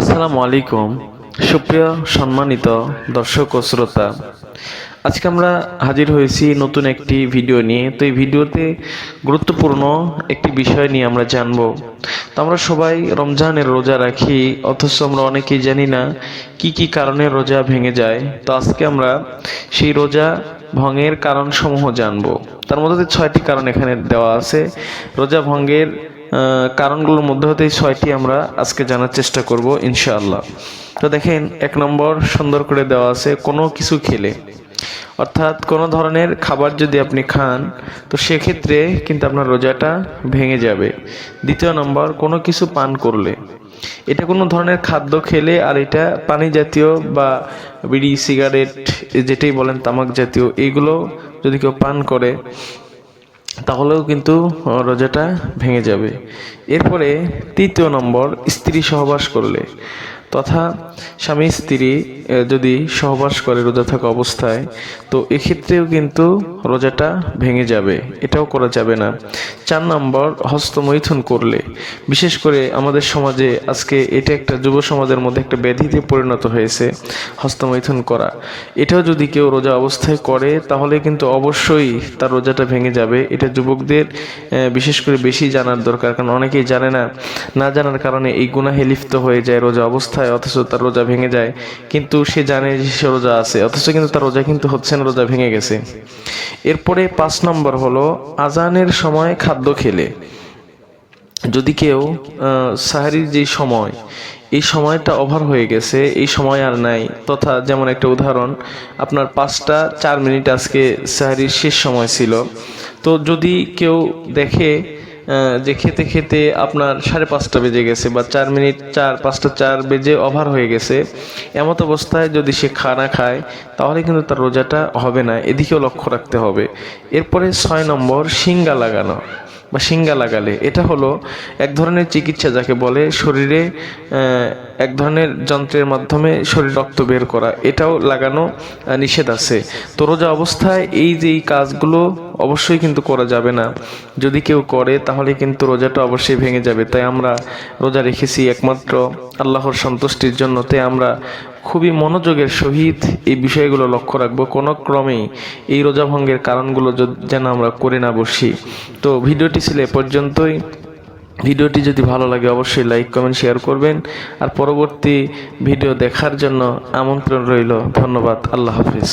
আসসালামু আলাইকুম। সুপ্রিয় সম্মানিত দর্শক ও শ্রোতা, আজকে আমরা হাজির হয়েছি নতুন একটি ভিডিও নিয়ে। তো এই ভিডিওতে গুরুত্বপূর্ণ একটি বিষয় নিয়ে আমরা জানব। তো আমরা সবাই রমজানের রোজা রাখি, অথচ আমরা অনেকেই জানি না কি কি কারণে রোজা ভেঙে যায়। তো আজকে আমরা সেই রোজা ভঙ্গের কারণসমূহ জানব। তার মধ্যে ছয়টি কারণ এখানে দেওয়া আছে। রোজা ভঙ্গের কারণগুলোর মধ্যে হতে এই ছয়টি আমরা আজকে জানার চেষ্টা করব, ইনশাআল্লাহ। তো দেখেন, এক নম্বর সুন্দর করে দেওয়া আছে, কোনো কিছু খেলে। অর্থাৎ কোনো ধরনের খাবার যদি আপনি খান, তো সেক্ষেত্রে কিন্তু আপনার রোজাটা ভেঙে যাবে। দ্বিতীয় নম্বর, কোনো কিছু পান করলে। এটা কোনো ধরনের খাদ্য খেলে, আর এটা পানি জাতীয় বা বিড়ি, সিগারেট, যেটাই বলেন, তামাক জাতীয় এইগুলো যদি কেউ পান করে তাহলেও কিন্তু রোজাটা ভেঙে যাবে। এরপরে তৃতীয় নম্বর স্ত্রী সহবাস করলে। তথা স্বামী স্ত্রী যদি সহবাস করে রোজা থাকা অবস্থায়, তো এক্ষেত্রেও কিন্তু রোজাটা ভেঙে যাবে, এটাও করা যাবে না। চার নম্বর, হস্তমৈথুন করলে। বিশেষ করে আমাদের সমাজে আজকে এটা একটা যুব সমাজের মধ্যে একটা ব্যাধিতে পরিণত হয়েছে, হস্তমৈথুন করা। এটাও যদি কেউ রোজা অবস্থায় করে, তাহলে কিন্তু অবশ্যই তার রোজাটা ভেঙে যাবে। এটা যুবকদের বিশেষ করে বেশি জানার দরকার, কারণ অনেকেই জানে না। না জানার কারণে এই গুনাহে লিপ্ত হয়ে যায় রোজা অবস্থায়, অথচ তার রোজা ভেঙে যায়। কিন্তু সে জানে যে সে রোজা আছে, অথচ কিন্তু তার রোজা কিন্তু হচ্ছে না, রোজা ভেঙে গেছে। এরপরে পাঁচ নম্বর হলো, আজানের সময় খাদ্য খেলে। যদি কেউ সাহারির যে সময়, এই সময়টা ওভার হয়ে গেছে, এই সময় আর নাই। তথা যেমন একটা উদাহরণ, আপনার পাঁচটা চার মিনিট আজকে সাহারির শেষ সময় ছিল। তো যদি কেউ দেখে যে খেতে খেতে আপনার সাড়ে পাঁচটা বেজে গেছে বা চার মিনিট, চার, পাঁচটা চার বেজে ওভার হয়ে গেছে, এমত অবস্থায় যদি সে খানা খায়, তাহলে কিন্তু তার রোজাটা হবে না। এদিকেও লক্ষ্য রাখতে হবে। এরপরে ছয় নম্বর শিঙ্গা লাগানো। বা সিঙ্গা লাগালে, এটা হলো এক ধরনের চিকিৎসা যাকে বলে শরীরে এক ধরনের যন্ত্রের মাধ্যমে শরীর রক্ত বের করা। এটাও লাগানো নিষেধ আছে। তো রোজা অবস্থায় এই যে এই কাজগুলো অবশ্যই কিন্তু করা যাবে না। যদি কেউ করে, তাহলে কিন্তু রোজাটা অবশ্যই ভেঙে যাবে। তাই আমরা রোজা রেখেছি একমাত্র আল্লাহর সন্তুষ্টির জন্য তাই আমরা খুবই মনোযোগের সহিত এই বিষয়গুলো লক্ষ্য রাখব। কোনো ক্রমেই এই রোজা ভঙ্গের কারণগুলো যেন আমরা করে না বসি। তো ভিডিওটি ছিল এ পর্যন্তই। ভিডিওটি যদি ভালো লাগে অবশ্যই লাইক, কমেন্ট, শেয়ার করবেন। আর পরবর্তী ভিডিও দেখার জন্য আমন্ত্রণ রইল। ধন্যবাদ। আল্লাহ হাফিজ।